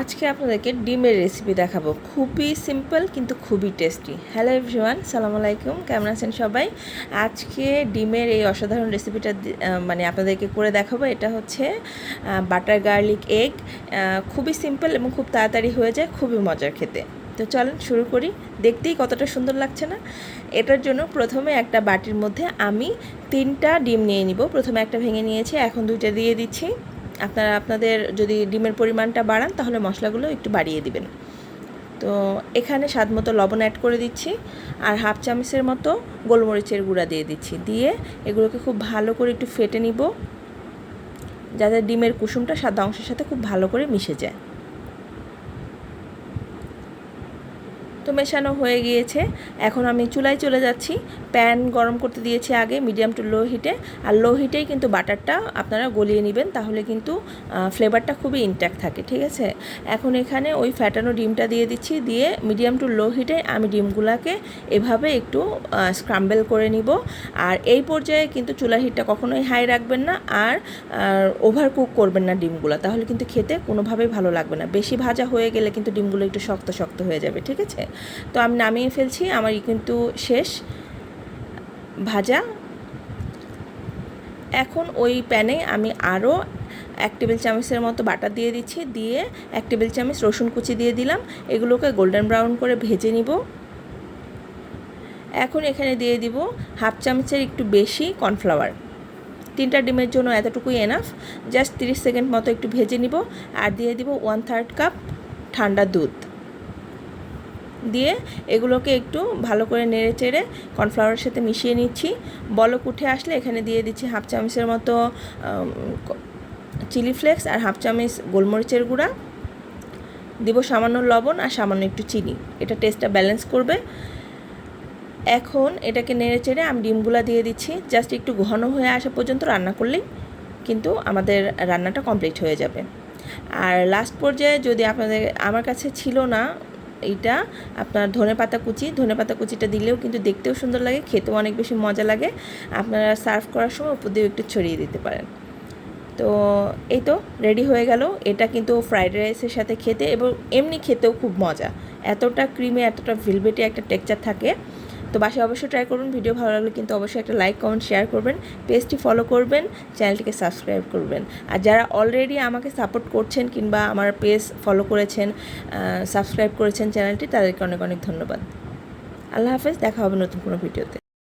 আজকে আপনাদেরকে ডিমের রেসিপি দেখাবো। খুবই সিম্পল কিন্তু খুবই টেস্টি হ্যালো এভরিওয়ান সালাম আলাইকুম, কেমন আছেন সবাই? আজকে ডিমের এই অসাধারণ রেসিপিটা মানে আপনাদেরকে করে দেখাবো। এটা হচ্ছে বাটার গার্লিক এগ খুবই সিম্পল এবং খুব তাড়াতাড়ি হয়ে যায়, খুবই মজার খেতে। তো চলেন শুরু করি। দেখতেই কতটা সুন্দর লাগছে না? এটার জন্য প্রথমে একটা বাটির মধ্যে আমি তিনটা ডিম নিয়ে নিব। প্রথমে একটা ভেঙে নিয়েছি, এখন দুইটা দিয়ে দিচ্ছি। আপনারা আপনাদের যদি ডিমের পরিমাণটা বাড়ান, তাহলে মশলাগুলো একটু বাড়িয়ে দিবেন। তো এখানে স্বাদ মতো লবণ অ্যাড করে দিচ্ছি, আর হাফ চামচের মতো গোলমরিচের গুঁড়া দিয়ে দিচ্ছি। দিয়ে এগুলোকে খুব ভালো করে একটু ফেটে নিব, যাতে ডিমের কুসুমটা সাদা অংশের সাথে খুব ভালো করে মিশে যায়। তো মেশানো হয়ে গিয়েছে। এখন আমি চুলায় চলে যাচ্ছি। প্যান গরম করতে দিয়েছি আগে মিডিয়াম টু লো হিটে। আর লো হিটেই কিন্তু বাটারটা আপনারা গলিয়ে নেবেন, তাহলে কিন্তু ফ্লেভারটা খুবই ইনট্যাক্ট থাকে, ঠিক আছে? এখন এখানে ওই ফ্যাটানো ডিমটা দিয়ে দিচ্ছি। দিয়ে মিডিয়াম টু লো হিটে আমি ডিমগুলোকে এভাবে একটু স্ক্রাম্বেল করে নিব। আর এই পর্যায়ে কিন্তু চুলার হিটটা কখনোই হাই রাখবেন না। আর ওভার কুক করবেন না ডিমগুলো। তাহলে কিন্তু খেতে কোনোভাবেই ভালো লাগবে না। বেশি ভাজা হয়ে গেলে কিন্তু ডিমগুলো একটু শক্ত শক্ত হয়ে যাবে, ঠিক আছে? তো আমি নামিয়ে ফেলছি আমার কিন্তু শেষ ভাজা। এখন ওই প্যানে আমি আরও এক টেবিল চামচের মতো বাটার দিয়ে দিচ্ছি, দিয়ে এক টেবিল চামচ রসুন কুচি দিয়ে দিলাম, এগুলোকে গোল্ডেন ব্রাউন করে ভেজে নিব। এখন এখানে দিয়ে দিব হাফ চামচের একটু বেশি কর্নফ্লাওয়ার। তিনটা ডিমের জন্য এতটুকুই এনাফ জাস্ট তিরিশ সেকেন্ড মতো একটু ভেজে নিব, আর দিয়ে দিব ওয়ান থার্ড কাপ ঠান্ডা দুধ। দিয়ে এগুলোকে একটু ভালো করে নেড়ে চেড়ে কর্নফ্লাওয়ারের সাথে মিশিয়ে নিচ্ছি। বলক উঠে আসলে এখানে দিয়ে দিচ্ছি হাফ চামচের মতো চিলি ফ্লেক্স আর হাফ চামচ গোলমরিচের গুঁড়া। দিব সামান্য লবণ আর সামান্য একটু চিনি। এটা টেস্টটা ব্যালেন্স করবে। এখন এটাকে নেড়ে চেড়ে আমি ডিমগুলো দিয়ে দিচ্ছি। জাস্ট একটু ঘন হয়ে আসা পর্যন্ত রান্না করলেই কিন্তু আমাদের রান্নাটা কমপ্লিট হয়ে যাবে। আর লাস্ট পর্যায়ে যদি আপনাদের, আমার কাছে ছিল না এইটা, আপনার ধনে পাতা কুচি, ধনে পাতা কুচিটা দিলেও কিন্তু দেখতেও সুন্দর লাগে, খেতেও অনেক বেশি মজা লাগে। আপনারা সার্ভ করার সময় উপর দিয়েও একটু ছড়িয়ে দিতে পারেন। তো এই তো, রেডি হয়ে গেল। এটা কিন্তু ফ্রাইড রাইসের সাথে খেতে এবং এমনি খেতেও খুব মজা। এতটা ক্রিমে, এতটা ভিলভেটে একটা টেক্সচার থাকে। তো বাসায় অবশ্যই ট্রাই করুন ভিডিও ভালো লাগলে কিন্তু অবশ্যই একটা লাইক কমেন্ট শেয়ার করবেন পেজটি ফলো করবেন চ্যানেলটিকে সাবস্ক্রাইব করবেন। আর যারা অলরেডি আমাকে সাপোর্ট করছেন কিংবা আমার পেজ ফলো করেছেন সাবস্ক্রাইব করেছেন চ্যানেলটি তাদেরকে অনেক অনেক ধন্যবাদ। আল্লাহ হাফেজ, দেখা হবে নতুন কোনো ভিডিওতে